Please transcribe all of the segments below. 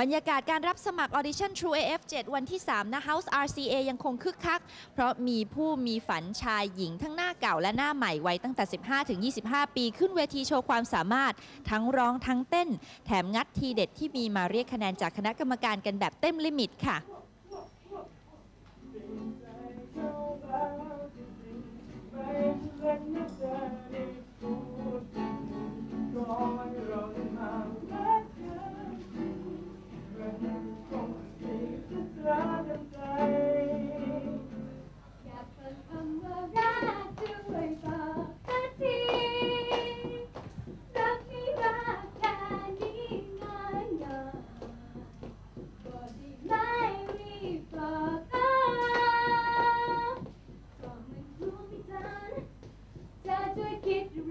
บรรยากาศการรับสมัคร Audition True AF 7 วันที่3นะ House RCA ยังคงคึกคัก เพราะมีผู้มีฝันชายหญิงทั้งหน้าเก่าและหน้าใหม่วัยตั้งแต่ 15 ถึง 25 ปีขึ้นเวทีโชว์ความสามารถ ทั้งร้องทั้งเต้น แถมงัดทีเด็ดที่มีมาเรียกคะแนนจากคณะกรรมการกันแบบเต็มลิมิตค่ะ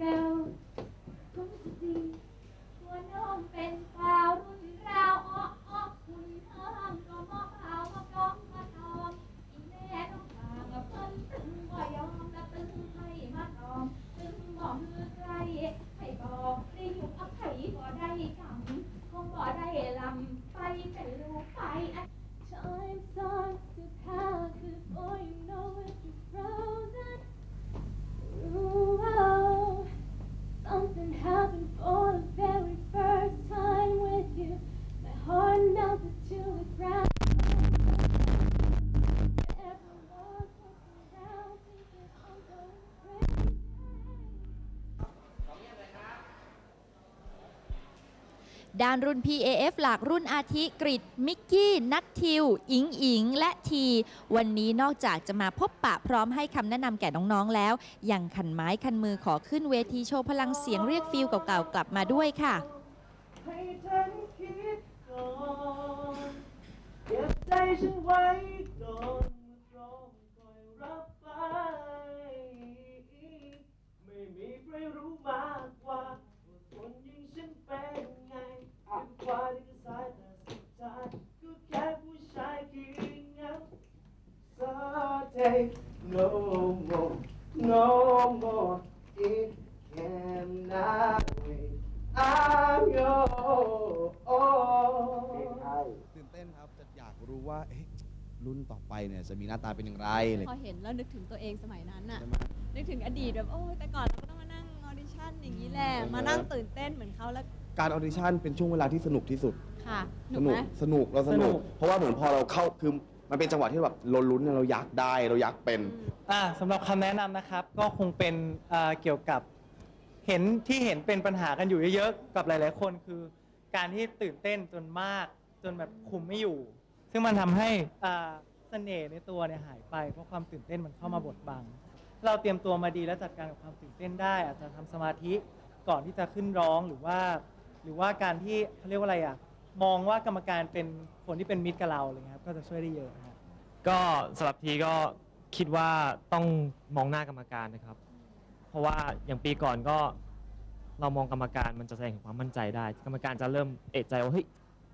คิ ด้านรุ่น PAF หลากรุ่นอาทิกริดมิกกี้ นัททิว อิงอิง และที วันนี้นอกจากจะมาพบปะพร้อมให้คำแนะนำแก่น้องๆแล้ว ยังขันไม้คันมือขอขึ้นเวทีโชว์พลังเสียงเรียกฟิลเก่าๆกลับมาด้วยค่ะ wait I'm yours ตื่นเต้นครับจะอยากรู้ว่าเอ๊ะรุ่นต่อไปเนี่ยจะมีหน้าตาเป็นอย่างไรอะไรพอเห็นแล้วนึกถึงตัวเองสมัยนั้นน่ะ ใช่ไหมนึกถึงอดีตแบบโอ้ยแต่ก่อนเราก็ต้องมานั่งออดิชั่นอย่างนี้แหละอืมมานั่งตื่นเต้นเหมือนเขาแล้วการออดิชั่นเป็นช่วงเวลาที่สนุกที่สุด ค่ะหสนุกนุไหกมสนุกเราสสนุนุกกเพราะว่าเหมือนพอเราเข้าคือมันเป็นจังหวะที่แบบเราลุ้นเนี่ยเราอยากได้เราอยากเป็น อ่าสำหรับคำแนะนำนะครับก็คงเป็นอ่าเกี่ยวกับ เห็นที่เห็นเป็นปัญหากันอยู่เยอะๆ กับหลาย ๆ คนคือ การที่ตื่นเต้นจนมาก จนแบบคุมไม่อยู่ ซึ่งมันทำให้อ่าเสน่ห์ในตัวเนี่ยหายไป เพราะความตื่นเต้นมันเข้ามาบดบัง เราเตรียมตัวมาดีและจัดการกับความตื่นเต้นได้ อาจจะทำสมาธิก่อนที่จะขึ้นร้องหรือว่า หรือว่าการที่เขาเรียกว่าอะไรอะมองว่ากรรมการเป็นคนที่เป็นมิตรกับเราอะไรเงี้ยครับก็จะช่วยได้เยอะครับ ก็สำหรับทีก็คิดว่าต้องมองหน้ากรรมการนะครับ ราะว่าอย่างปีก่อนก็ เรามองกรรมการมันจะแสดงถึงความมั่นใจได้ กรรมการจะเริ่มเอะใจว่าเฮ้ย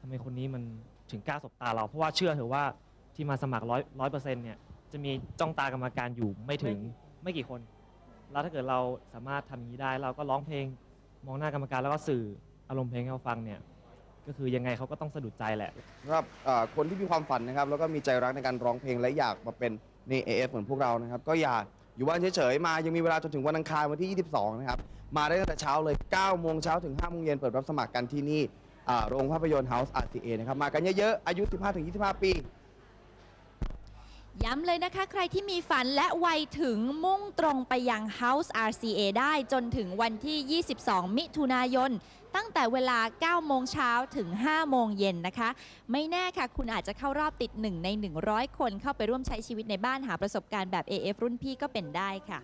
ทำไมคนนี้มันถึงกล้าสบตาเรา เพราะว่าเชื่อเถอะว่าที่มาสมัครร้อยร้อยเปอร์เซ็นต์เนี่ยจะมีจ้องตากรรมการอยู่ไม่ถึงไม่กี่คน แล้วถ้าเกิดเราสามารถทำอย่างนี้ได้ เราก็ร้องเพลงมองหน้ากรรมการแล้วก็สื่ออารมณ์เพลงให้เขาฟังเนี่ยก็คือยังไงเขาก็ต้องสะดุดใจแหละ สำหรับเอ่อคนที่มีความฝันนะครับ แล้วก็มีใจรักในการร้องเพลงและอยากมาเป็นใน AF เหมือนพวกเรานะครับ ก็อย่า อยู่บ้านเฉยๆ มายังมีเวลาจนถึงวันอังคารวันที่ 22 นะครับ มาได้ตั้งแต่เช้าเลย9โมงเช้าถึง5โมงเย็นเปิดรับสมัครกันที่นี่อ่าโรงภาพยนตร์ House RCA นะครับ มากันเยอะๆ อายุ 15-25 ปี ย้ำเลยนะคะ ใครที่มีฝันและวัยถึงมุ่งตรงไปยัง House RCA ได้จนถึงวันที่ 22 มิถุนายน ตั้งแต่เวลา 9 โมงเช้าถึง 5 โมงเย็นนะคะ ไม่แน่ค่ะ คุณอาจจะเข้ารอบติด 1 ใน 100 คนเข้าไปร่วมใช้ชีวิตในบ้านหาประสบการณ์แบบ AF รุ่นพี่ก็เป็นได้ค่ะ